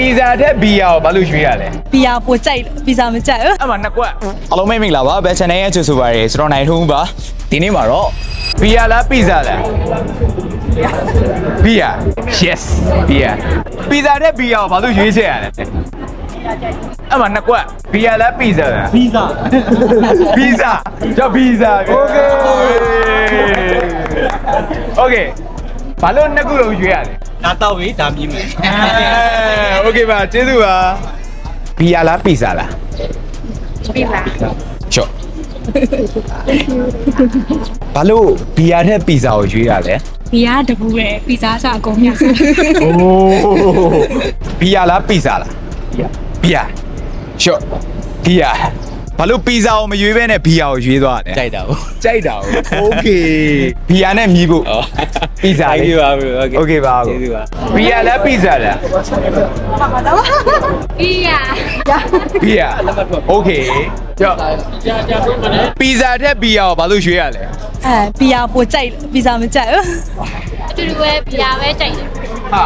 ပီဇာတဲ့ဘီယာကိုဘာလို့ရွေးရလဲ ဘီယာပိုကြိုက်လို့ဘီဇာမကြိုက်ဘူး အဲ့မှာနှစ်ကွက် အားလုံးပဲမင်္ဂလာပါဘယ် channel ရဲ့ကြိုဆိုပါရစေကျွန်တော်နိုင်ထုံးပါဒီနေ့မှာတော့ ဘီယာလားပီဇာလားဘီယာ yes ဘီယာပီဇာတဲ့ဘီယာကိုဘာလို့ရွေးချယ်ရလဲအဲ့မှာနှစ်ကွက်ဘီယာလားပီဇာလား ဗီဇာ ဘီဇာကြောက်ဘီဇာโอเคโอเคဘာလို့နှစ်ခုလုံးရွေးရလဲ ဒါတော့ပြီဒါမြင်မယ် โอเคပါကျေးဇူးပါဘီယာလားပီဇာလား ဘီဇာ ချော့ဘာလို့ဘီယာတဲ့ပီဇာကိုရွေးရလဲ ဘီယာတပူပဲဘီဇာစအကုန်မြတ် โอ้ဘီယာလားပီဇာလားဘီယာဘီယာချော့ဘီယာ ဘာလို့ပီဇာကိုမရွေးဘဲနဲ့ဘီယာကိုရွေးသွားတယ် ကြိုက်တာပေါ့ ကြိုက်တာโอเคဘီယာနဲ့မြည်ဖို့ပီဇာ Thank လေး you ပါ bro okay โอเคပါ ကျေးဇူးပါ ဘီယာလားပီဇာလား ဘီယာ ဘီယာโอเคကြောက်ပီဇာတဲ့ဘီယာကိုဘာလို့ရွေးရလဲ အဲဘီယာပိုကြိုက်လို့ဘီဇာမကြိုက်ဘူး အတူတူပဲဘီယာပဲကြိုက်တယ် ဟာ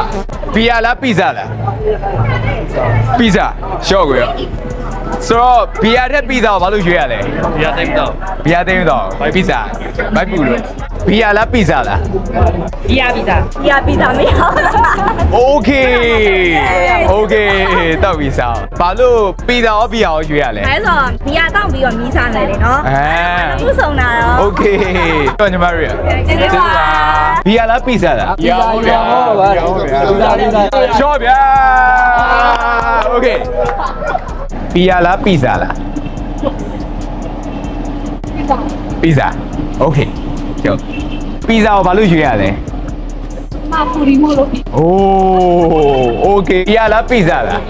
ဘီယာလားပီဇာလားပီဇာရှော့ကိုရ ဆိုတော့ဘီယာတဲ့ပီဇာကိုဘာလို့ရွေးရလဲ ဗီဇာတိုင်းတော့ ဘီယာသိမ်းတော့ပီဇာဘိုက်ပူလို့ဘီယာလားပီဇာလား ဘီယာဘီဇာဘီယာဘီဇာမရဘူး โอเคโอเคတော့ပီဇာဘာလို့ပီဇာရောဘီယာရောရွေးရလဲ အဲဆိုဘီယာတောက်ပြီးတော့မီးစားနေတယ်နော် အဲ ခုဆုံးတာတော့ โอเคတော့ညီမတို့ရ ကျေးဇူးပါ ဘီယာလားပီဇာလား ဘီယာဟုတ်ဗျာဟုတ်ပါဘူးဘီယာဘီဇာ ရှော့ဗျာโอเค ဘီယာလားပီဇာလားပီဇာโอเคကျော်ပီဇာကိုဘာလို့ရွေးရလဲ မဖူရီမို့လို့ โอ้โอเคဘီယာလားပီဇာလား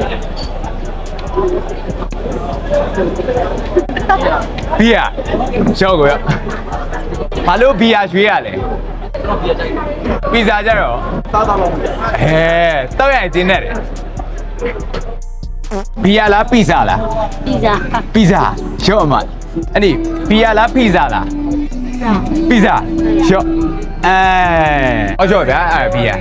ဘီယာရှော့ကိုရဘာလို့ဘီယာရွေးရလဲပီဇာကြတော့စားစားလို့အဲတောက်ရရင်ကျင်းနေတယ် ဘီယာလားပီဇာလားဘီဇာပီဇာရှော့အမအဲ့ဒီဘီယာလားပီဇာလားပီဇာရှော့အဲအော်ရှော့ဗျာအဲဘီယာ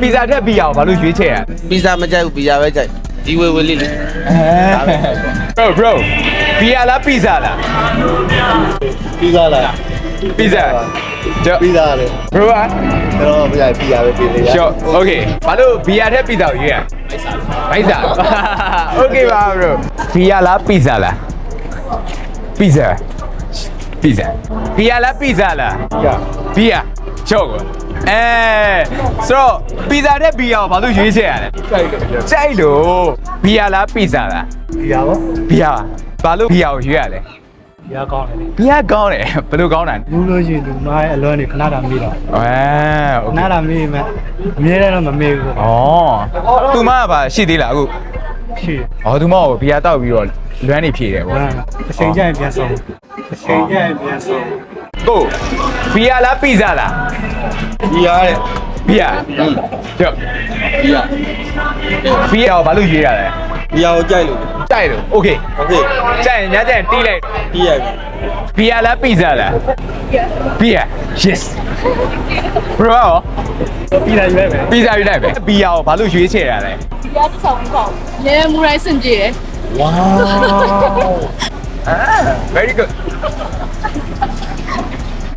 ပီဇာတက်ဘီယာကိုဘာလို့ရွေးချယ်ရလဲပီဇာမကြိုက်ဘူးပီဇာပဲကြိုက်ဒီဝေဝေလေးလေး bro bro ဘီယာလားပီဇာလားဗီဇာလားပီဇာ ကျော်ဗီဇာလေ bro อ่ะ ကျွန်တော်ဗီဇာဗီဇာပဲပြင်နေရရှော့ okay ဘာလို့ဘီယာတက်ပီဇာကိုရွေးရဘိုက်စာ okay ပါ bro ဘီယာလားပီဇာလားပီဇာပီဇာဘီယာလားပီဇာလားဘီယာချော့ကွာအဲဆိုတော့ပီဇာတဲ့ဘီယာကိုဘာလို့ရွေးချယ်ရလဲကြိုက်လို့ဘီယာလားပီဇာလားဗီဇာပေါ့ဘီယာဘာလို့ဘီယာကိုရွေးရလဲ ဘီယာကောင်းတယ်လေဘီယာကောင်းတယ်ဘယ်လိုကောင်းတာဘူးလို့ရှိရင်ဒီမားရဲ့အလွမ်းတွေခဏတာမေ့တော့အဲခဏတာမေ့မှအမြဲတမ်းတော့မမေ့ဘူးဩသူမကပါရှိသေးလားအခုရှိဩသူမကဘီယာတောက်ပြီးတော့လွမ်းနေဖြည့်တယ်ဗောအချိန်ကျရင်ပြန်ဆုံးအချိန်ကျရင်ပြန်ဆုံးကိုဘီယာလားပီဇာလားဘီယာတဲ့ဘီယာဟုတ်ကြောက်ဘီယာဘီယာဘာလို့ရေးရလဲ ဗီဇာကိုကြိုက်လို့ ကြိုက်လို့โอเค โอเค ကြိုက်ရင်ညကြိုက်ရင်တီးလိုက် ပြီးရပြီ ဘီယာလားပီဇာလားဘီယာ yes bro ရော ပြီးတာရွေးမယ် ပီဇာယူလိုက်ပဲဘီယာကိုဘာလို့ရွေးချယ်ရလဲ ရဲမူရိုင်းစင်ကြည့်ရယ် wow ah very good